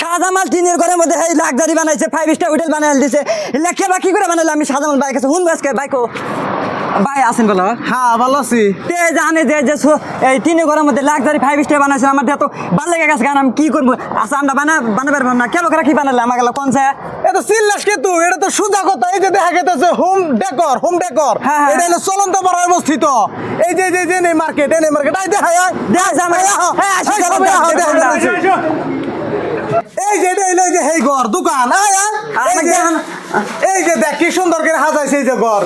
শাহজামাল টিনের ঘরের মধ্যে এই লাক্সারি বানাইছে ফাইভ স্টার হোটেল বানাই দিছে। লেখে বাকি করে বানাইলে আমি শাহজামাল বাইক আছে হুন বাসকে বাইকো। ভাই আছেন বলো? হ্যাঁ ভালো আছি। তে জানে যে যে এই টিনের ঘরের মধ্যে লাক্সারি ফাইভ স্টার বানাইছে আমার তো ভালো লেগে গেছে কারণ আমি কি করব? আচ্ছা আমরা বানা বানাবার পারব না। কেন করে কি বানালে? আমার গেল কোন সে এটা সিল্লাস কে তুই এটা তো সুজা কথা। এই যে দেখা গেতেছে হোম ডেকর হোম ডেকর হ্যাঁ, হ্যাঁ। এটা হলো চলন্ত বড় অবস্থিত। এই যে যে যে মার্কেট এই নেই মার্কেট আই দেখা যায় হ্যাঁ দেখা দেখা যায়। এই যে এই যে হেই ঘর দোকান আয় আয়। এই যে দেখ কি সুন্দর করে হাজাইছে এই যে ঘর।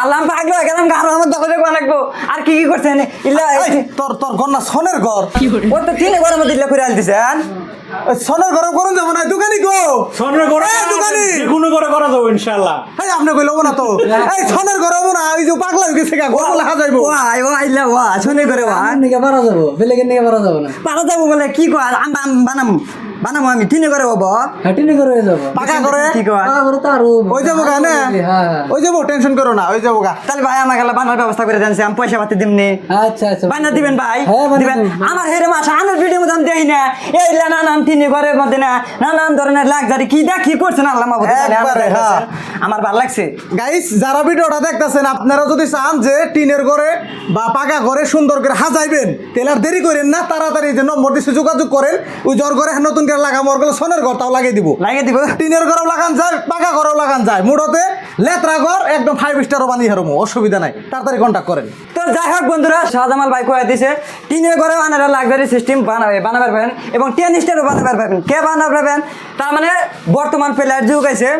আল্লাহ পাগলো গেলাম গাড়ো আমার দখলে বানাকবো আর কি কি করছেন ইল্লা তোর তোর ঘর না সনের ঘর। ও তো টিনের ঘরের মধ্যে ইল্লা করে আল সনের ঘর করুন যাব না দোকানি গো। সনের করে এই দোকানি যে কোনো করে করা যাব ইনশাল্লাহ এই আপনি কইলো না তো। এই সনের ঘর না ওই যে পাগলা হয়ে গেছে গা, ঘর বলে হাজাইবো ও আই ও আইলা ও শুনে করে ও নিকে পারা যাব বেলেগের নিকে পারা যাব না। পারা যাব বলে কি কয়? আম আম বানাম। বানামো আমি টিনে করে হব হাঁটিনি করে হয়ে যাব। পাকা করে কি করে তো আরও ওই যাব গা না। ওই যাব টেনশন করো না ওই যাব গা। তাহলে ভাই আমার গেলে বানার ব্যবস্থা করে দেন আমি পয়সা পাতি দিমনি? আচ্ছা আচ্ছা। বানা দিবেন ভাই? হ্যাঁ, দিবেন। আমার হেরে মাছ আনার ভিডিও মতো আমি দেখি না এই নানান তিনি ঘরের মধ্যে না নানান ধরনের লাক্সারি কি দেখ কি করছেন আল্লাহ আমার হ্যাঁ। আমার ভালো লাগছে। গাইস যারা ভিডিওটা দেখতেছেন আপনারা যদি চান যে টিনের ঘরে বা পাকা ঘরে সুন্দর করে হাজাইবেন তাহলে আর দেরি করেন না তাড়াতাড়ি যে নম্বর দিচ্ছে যোগাযোগ করেন ওই জ্বর ঘরে নতুন করে লাগাম ওর গেলে সনের ঘর তাও লাগিয়ে দিব। লাগিয়ে দিব? টিনের ঘরও লাগান যায় পাকা ঘরও লাগান যায়। মুড়তে লেত্রা ঘর একদম ফাইভ স্টারও বানিয়ে হারমো অসুবিধা নাই। তাড়াতাড়ি কন্ট্যাক্ট করেন। যাই হোক বন্ধুরা, শাহজামাল ভাই কয়ে দিছে, টিনের ঘরে আনারা লাক্সারি সিস্টেম বানাবে, বানাবার পারেন এবং টেন স্টারও বানাবার পারবেন কে বানাবার তার মানে বর্তমান প্লেয়ার যুগ আছে,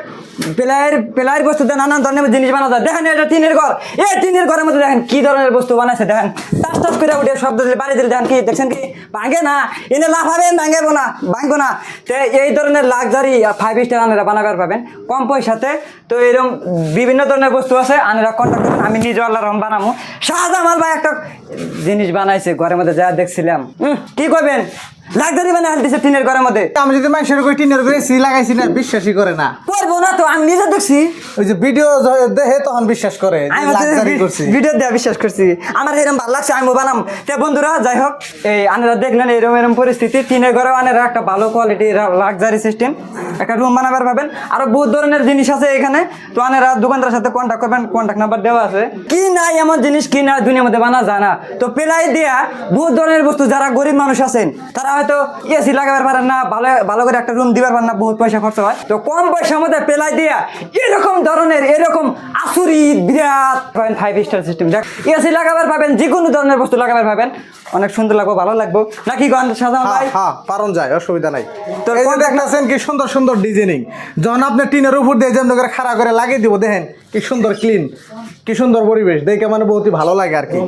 প্লেয়ার প্লেয়ার বস্তুতে নানান ধরনের জিনিস বানা যায়। দেখেন এটা টিনের ঘর, এই টিনের ঘরের মধ্যে দেখেন কি ধরনের বস্তু বানাইছে, দেখেন। টাস টাস করে উঠে শব্দ দিলে বাড়ি দিলে দেখেন কি, দেখছেন কি? ভাঙে না। এনে লাফাবেন, ভাঙেবো না, ভাঙবো না। তো এই ধরনের লাক্সারি ফাইভ স্টার আনারা বানাবার পাবেন কম পয়সাতে তো এরকম বিভিন্ন ধরনের বস্তু আছে, আনারা কন্ট্যাক্ট করবেন আমি নিজে আল্লাহ রহম বানাবো শাহজামাল ভাই একটা জিনিস বানাইছে ঘরের মধ্যে যা দেখছিলাম। কি করবেন? লাক্সারি বানাই দিছে টিনের ঘরের মধ্যে। আমি যদি মানুষের টিনের ঘরে সি লাগাইছি না বিশ্বাসই করে না। করব না তো আমি নিজে দেখছি। ওই যে ভিডিও দেখে তখন বিশ্বাস করে আমি হচ্ছে করছি। ভিডিও দেওয়া বিশ্বাস করছি। আমার এরকম ভালো লাগছে আমি বানাম। তে বন্ধুরা যাই হোক এই আনারা দেখলেন এরকম এরকম পরিস্থিতি। টিনের ঘরেও আনারা একটা ভালো কোয়ালিটি লাক্সারি সিস্টেম একটা রুম বানাবার পাবেন। আরও বহুত ধরনের জিনিস আছে এখানে। তো আনারা দোকানদারের সাথে কন্ট্যাক্ট করবেন কন্ট্যাক্ট নাম্বার দেওয়া আছে। কি নাই এমন জিনিস কি না দুনিয়ার মধ্যে বানা যায় না। তো পেলাই দিয়া বহুত ধরনের বস্তু যারা গরিব মানুষ আছেন তারা হয়তো এসি লাগাবার পারেন না ভালো ভালো করে একটা রুম দিবার পারেন না বহুত পয়সা খরচ হয়। তো কম পয়সার মধ্যে পেলাই দিয়া এরকম ধরনের এরকম আসুরি বিরাট পয়েন্ট ফাইভ স্টার সিস্টেম দেখ এসি লাগাবার পাবেন যে কোনো ধরনের বস্তু লাগাবার পাবেন। অনেক সুন্দর লাগবো ভালো লাগবো। নাকি গান সাধারণ হ্যাঁ ভাই? হ্যাঁ পারন যায় অসুবিধা নাই। তো এই যে দেখতেছেন কি সুন্দর সুন্দর ডিজাইনিং যখন আপনি টিনের উপর দিয়ে যেমন করে খাড়া করে লাগিয়ে দিব দেখেন কি সুন্দর ক্লিন কি সুন্দর পরিবেশ। দেখে মানে বহুতই ভালো লাগে আর কি।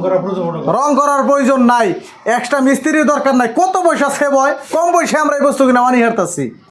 রং করার প্রয়োজন নাই। এক্সট্রা মিস্ত্রির দরকার নাই। কত পয়সা হয় কম পয়সা আমরা এই বস্তু কিনা মানি হারতাছি।